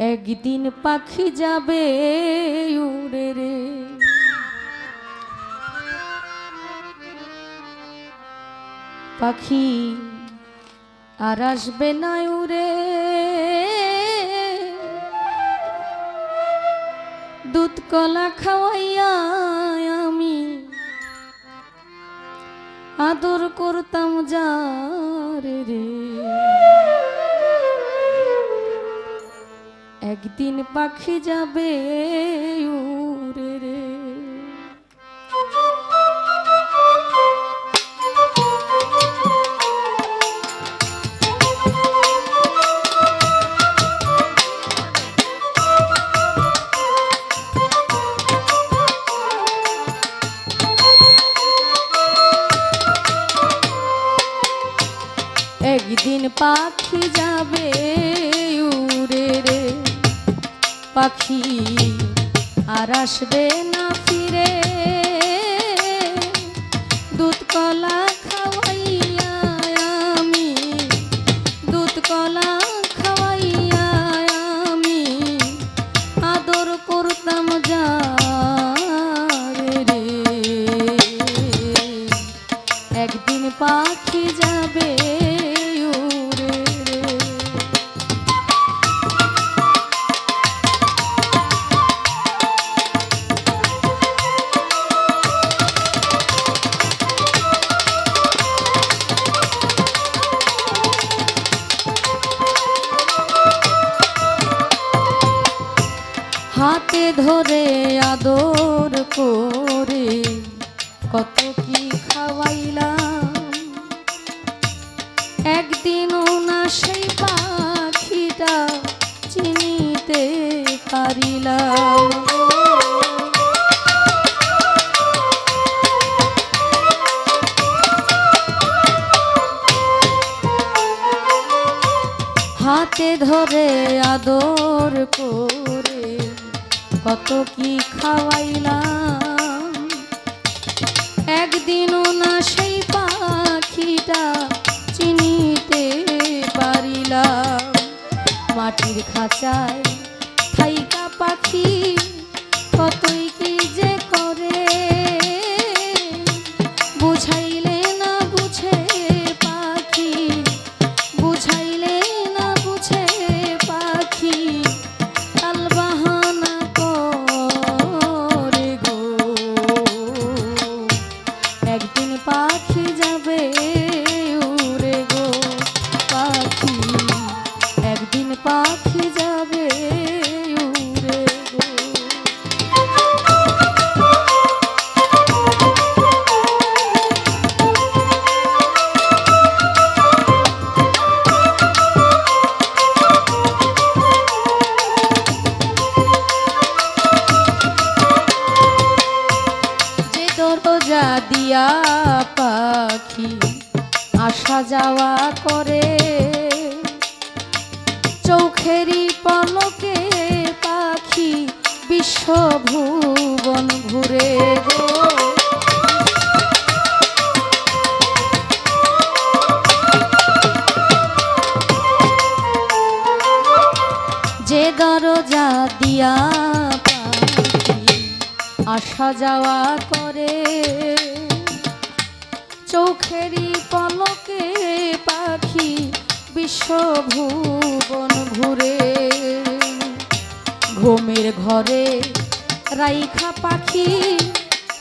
একদিন পাখি যাবে উড়ে রে। পাখি আর আসবে না উড়ে। দুধ কলা খাওয়াইয়া আমি আদর করতাম যারে রে। একদিন পাখি যাবে রে। একদিন পাখি যাবে পাখি আর আসবে না ফিরে। দুধ কলা খাওয়াইয়া আমি দুধ কলা খাওয়াইয়া আমি আদর করতাম যা রে। একদিন পাখি যাবে পারিলাম। হাতে ধরে আদর করে কত কি খাওয়াইলাম। একদিনও না সেই পাখিটা চিনিতে পারিলাম। মাটির খাঁচায় দিয়া পাখি আসা যাওয়া করে। চোখেরই পলকে পাখি, বিশ্বভুবন ঘুরে গো। যে দরজা দিয়া পাখি আসা যাওয়া করে। চোখেরই পলকে পাখি বিশ্বভুবন ঘুরে। ঘুমের ঘরে রাইখা পাখি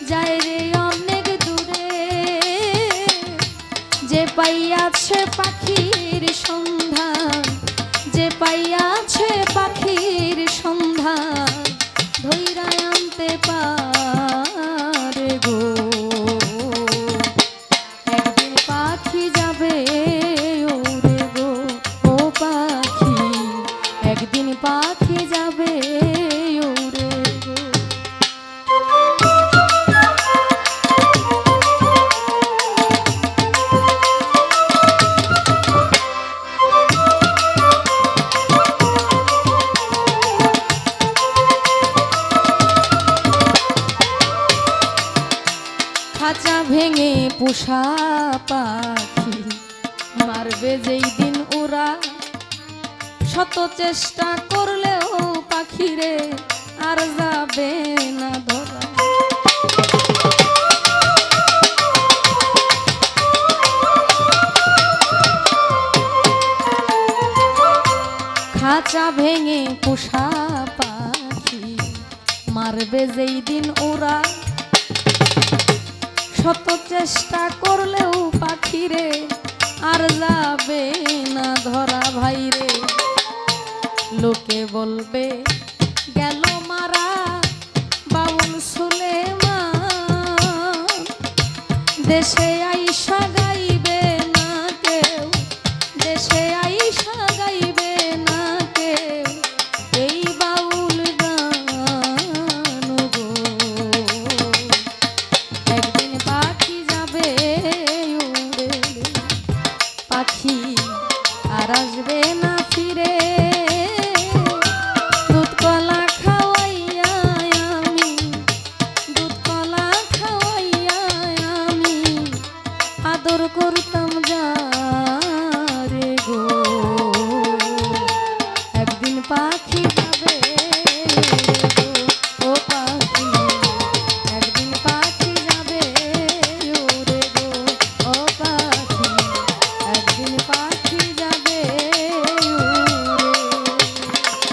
যায় রে অনেক দূরে। যে পাইয়াছে পাখির সন্ধান, যে পাইয়াছে পাখির পাখি যাবে উড়ে। খাঁচা ভেঙে পোষা পাখি মারবে যেই দিন ওরা শত চেষ্টা করলেও পাখিরে আর যাবে না ধরা। খাঁচা ভেঙে পোষা পাখি মারবে যেই দিন ওরা। শত চেষ্টা করলেও পাখিরে আর যাবে না ধরা ভাইরে। লোকে বলবে গেল মারা বাউল সুলেমা দেশে আইসা